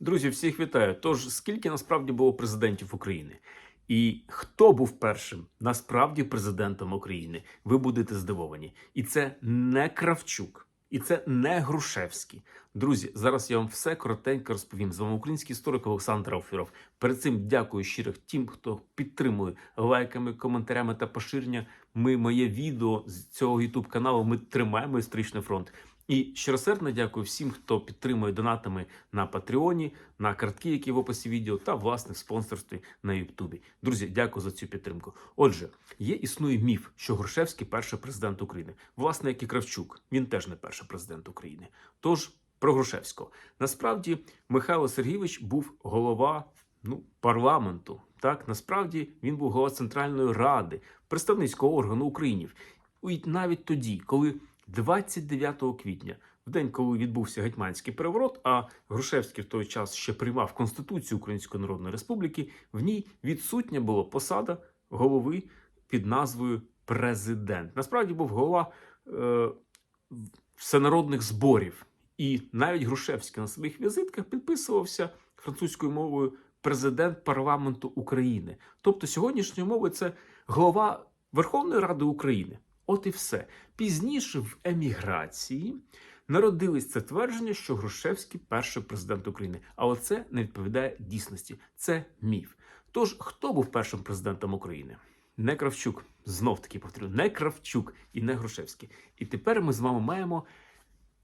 Друзі, всіх вітаю. Тож, скільки насправді було президентів України? І хто був першим насправді президентом України? Ви будете здивовані. І це не Кравчук, і це не Грушевський. Друзі, зараз я вам все коротенько розповім. З вами український історик Олександр Алфіров. Перед цим дякую щиро тим, хто підтримує лайками, коментарями та поширення. Ми моє відео з цього youtube каналу. Ми тримаємо історичний фронт. І щиросердно дякую всім, хто підтримує донатами на Патреоні, на картки, які в описі відео, та власне в спонсорстві на Ютубі. Друзі, дякую за цю підтримку. Отже, є існує міф, що Грушевський перший президент України. Власне, як і Кравчук, він теж не перший президент України. Тож про Грушевського насправді Михайло Сергійович був голова ну парламенту. Так насправді він був голова Центральної ради, представницького органу України. І навіть тоді, коли 29 квітня, в день, коли відбувся гетьманський переворот, а Грушевський в той час ще приймав Конституцію Української Народної Республіки, в ній відсутня була посада голови під назвою президент. Насправді був голова е, всенародних зборів, і навіть Грушевський на своїх візитках підписувався французькою мовою президент парламенту України. Тобто сьогоднішньою мовою це голова Верховної Ради України. От і все. Пізніше в еміграції народилось це твердження, що Грушевський перший президент України. Але це не відповідає дійсності. Це міф. Тож, хто був першим президентом України? Не Кравчук. Знов таки повторю, не Кравчук і не Грушевський. І тепер ми з вами маємо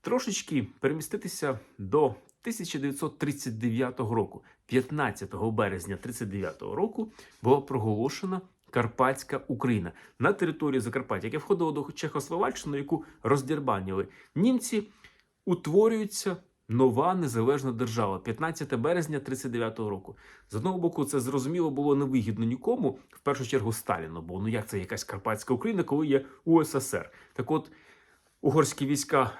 трошечки переміститися до 1939 року. 15 березня 39 року була проголошена Карпатська Україна на території Закарпаття, яке входило до Чехословаччини, яку роздірбанили німці, утворюється нова незалежна держава 15 березня 39-го року. З одного боку, це зрозуміло було невигідно нікому, в першу чергу Сталіну, бо ну як це якась Карпатська Україна, коли є УССР. Так от угорські війська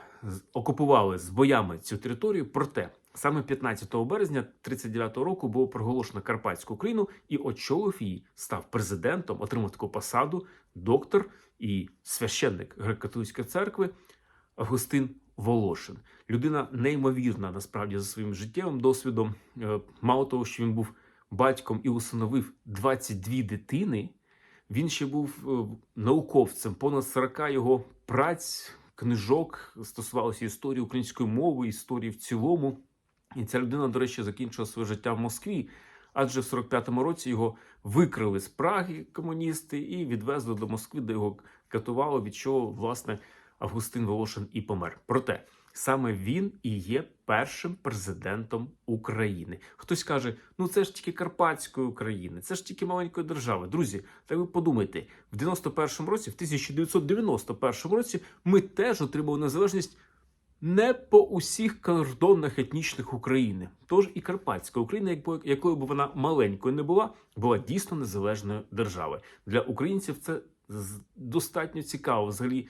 окупували з боями цю територію, проте. Саме 15 березня 39-го року було проголошено Карпатську Україну і очолив її, став президентом, отримав таку посаду доктор і священник греко-католицької церкви Августин Волошин. Людина неймовірна насправді за своїм життєвим досвідом. Е, Мало того, що він був батьком і усиновив 22 дитини. Він ще був е, науковцем. Понад 40 його праць, книжок стосувалося історії української мови, історії в цілому. І ця людина, до речі, закінчила своє життя в Москві, адже в 45-му році його викрили з Праги комуністи і відвезли до Москви, де його катувало, від чого власне Августин Волошин і помер. Проте саме він і є першим президентом України. Хтось каже: ну це ж тільки Карпатської України, це ж тільки маленької держави. Друзі, так ви подумайте, в 91-му році, в 1991 році, ми теж отримали незалежність не по усіх кордонах етнічних України. Тож і Карпатська Україна, якою б вона маленькою не була, була дійсно незалежною державою. Для українців це достатньо цікаво взагалі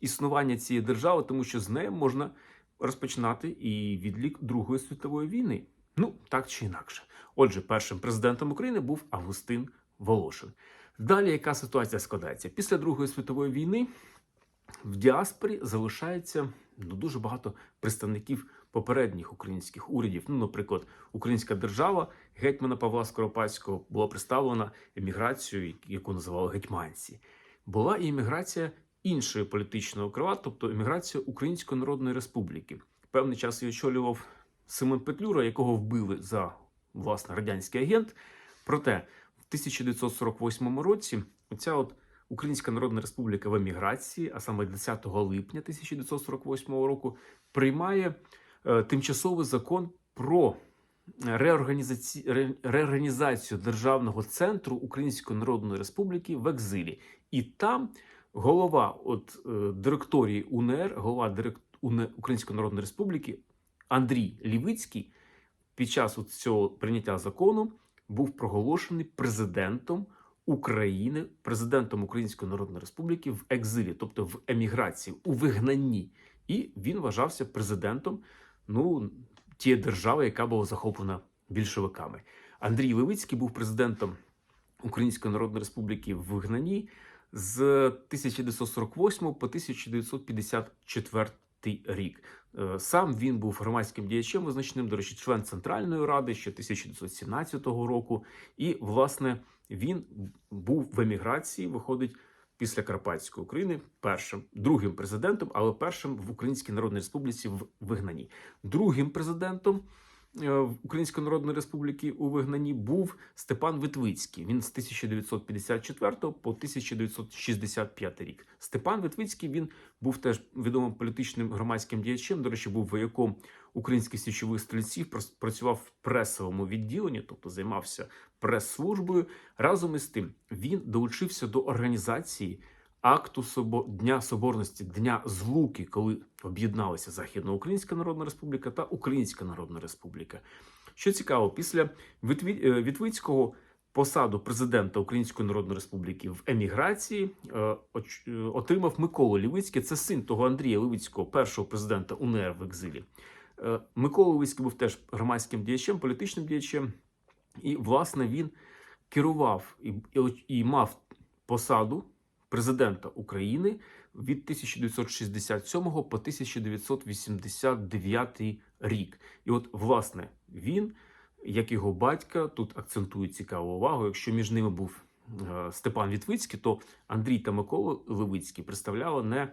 існування цієї держави, тому що з нею можна розпочинати і відлік Другої світової війни. Ну так чи інакше. Отже, першим президентом України був Августин Волошин. Далі яка ситуація складається? Після Другої світової війни в діаспорі залишається ну, дуже багато представників попередніх українських урядів. Ну, наприклад, Українська держава гетьмана Павла Скоропадського була представлена еміграцією, яку називали гетьманці. Була і еміграція іншої політичного крила, тобто еміграція Української Народної Республіки. Певний час її очолював Симон Петлюра, якого вбили за власне радянський агент. Проте в 1948 році ця от Українська Народна Республіка в еміграції, а саме 10 липня 1948 року, приймає е, тимчасовий закон про реорганізаці... реорганізацію державного центру Української Народної Республіки в екзилі. І там голова от, е, директорії УНР, голова директ... Української Народної Республіки Андрій Лівицький під час от цього прийняття закону був проголошений президентом України, президентом Української Народної Республіки в екзилі, тобто в еміграції, у вигнанні. І він вважався президентом ну, тієї держави, яка була захоплена більшовиками. Андрій Левицький був президентом Української Народної Республіки в вигнанні з 1948 по 1954 рік. Е, Сам він був громадським діячем визначним, до речі, член Центральної ради ще 1917 року. І, власне, він був в еміграції, виходить після Карпатської України першим, другим президентом, але першим в Українській Народній Республіці в вигнанні. Другим президентом Української Народної Республіки у вигнанні був Степан Витвицький. Він з 1954 по 1965 рік. Степан Витвицький він був теж відомим політичним громадським діячем. До речі, був вояком українських січових стрільців, працював в пресовому відділенні, тобто займався прес-службою. Разом із тим він долучився до організації акту. Дня Соборності, Дня Злуки, коли об'єдналися Західноукраїнська Народна Республіка та Українська Народна Республіка. Що цікаво, після е, Вітвицького посаду президента Української Народної Республіки в еміграції е, е, отримав Микола Лівицький. Це син того Андрія Левицького, першого президента УНР в екзилі. Микола Левицький був теж громадським діячем, політичним діячем, і, власне, він керував і, і, і мав посаду президента України від 1967 по 1989 рік. І от, власне, він, як його батька, тут акцентує цікаву увагу. Якщо між ними був е, Степан Вітвицький, то Андрій та Микола Левицький представляли не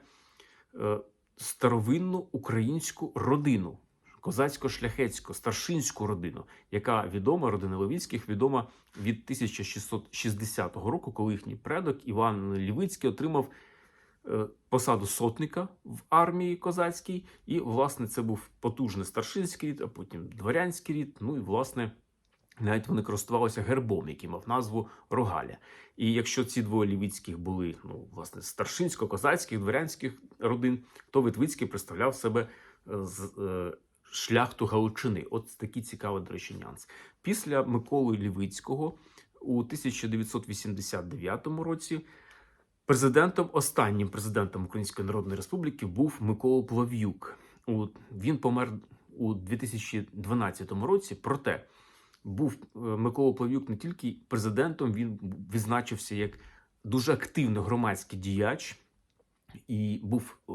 е, старовинну українську родину, козацько-шляхетську, старшинську родину, яка відома, родина Левицьких, відома від 1660 року, коли їхній предок Іван Лівицький отримав е, посаду сотника в армії козацькій, і, власне, це був потужний старшинський рід, а потім дворянський рід. Ну і власне. Навіть вони користувалися гербом, який мав назву Рогаля. І якщо ці двоє лівицьких були ну, власне старшинсько-козацьких, дворянських родин, то Витвицький представляв себе е, з е, шляхту Галичини. От такий цікавий, до речі, нюанс. Після Миколи Лівицького у 1989 році президентом, останнім президентом Української Народної Республіки був Микола Плав'юк. Він помер у 2012 році. Проте був е, Микола Плав'юк не тільки президентом, він відзначився як дуже активний громадський діяч і був е,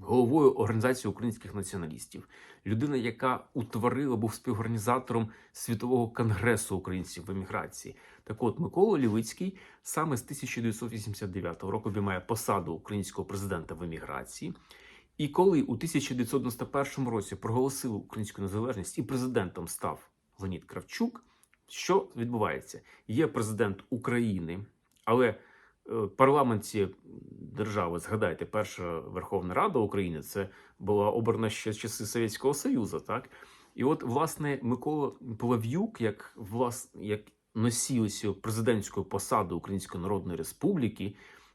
головою організації українських націоналістів. Людина, яка утворила, був співорганізатором світового конгресу українців в еміграції. Так от Микола Лівицький саме з 1989 року обіймає посаду українського президента в еміграції. І коли у 1991 році проголосили українську незалежність і президентом став Леонід Кравчук, що відбувається? Є президент України, але парламент цієї держави, згадайте, перша Верховна Рада України, це була обрана ще з часи Совєтського Союзу, так? І от, власне, Микола Плав'юк, як влас, як носій ось цього президентської посади Української Народної Республіки,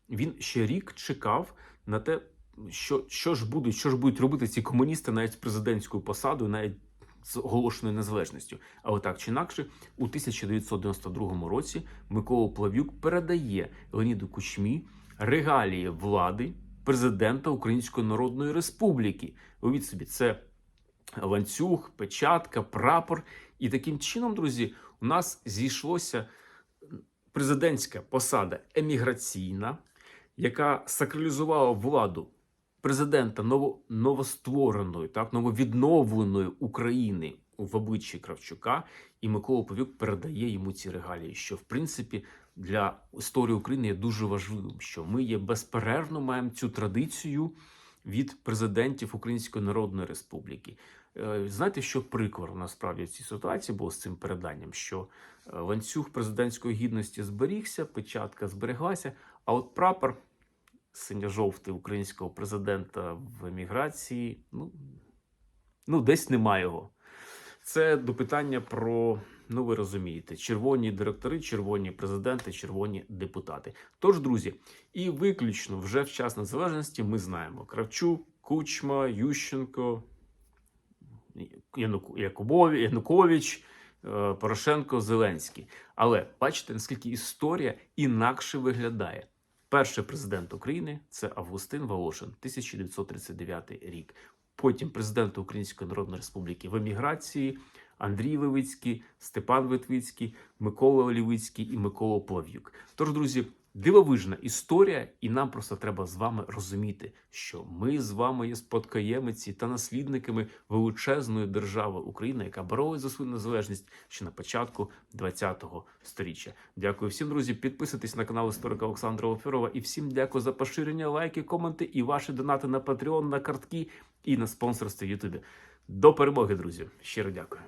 він ще рік чекав на те, що, що ж будуть, що ж будуть робити ці комуністи навіть президентською посадою, навіть з оголошеною незалежністю. Але так чи інакше, у 1992 році Микола Плав'юк передає Леоніду Кучмі регалії влади президента Української Народної Республіки. Уявіть собі, це ланцюг, печатка, прапор. І таким чином, друзі, у нас зійшлося президентська посада еміграційна, яка сакралізувала владу президента ново, новоствореної, так нововідновленої України в обличчі Кравчука, і Микола Повюк передає йому ці регалії, що в принципі для історії України є дуже важливим, що ми є безперервно маємо цю традицію від президентів Української Народної Республіки. Е, Знаєте, що прикро насправді в цій ситуації було з цим переданням, що е, ланцюг президентської гідності зберігся, печатка збереглася, а от прапор синьо-жовтий українського президента в еміграції, ну, ну десь немає його. Це до питання про, ну ви розумієте, червоні директори, червоні президенти, червоні депутати. Тож, друзі, і виключно вже в час незалежності ми знаємо Кравчук, Кучма, Ющенко, Якубові, Янукович, е, Порошенко, Зеленський. Але бачите, наскільки історія інакше виглядає. Перший президент України це Августин Волошин, 1939 рік. Потім президент Української Народної Республіки в еміграції Андрій Левицький, Степан Витвицький, Микола Левицький і Микола Плав'юк. Тож, друзі, дивовижна історія, і нам просто треба з вами розуміти, що ми з вами є спадкоємиці та наслідниками величезної держави України, яка боролась за свою незалежність ще на початку ХХ століття. Дякую всім, друзі. Підписуйтесь на канал історика Олександра Офірова і всім дякую за поширення, лайки, коменти і ваші донати на Patreon, на картки і на спонсорство Ютубі. До перемоги, друзі. Щиро дякую.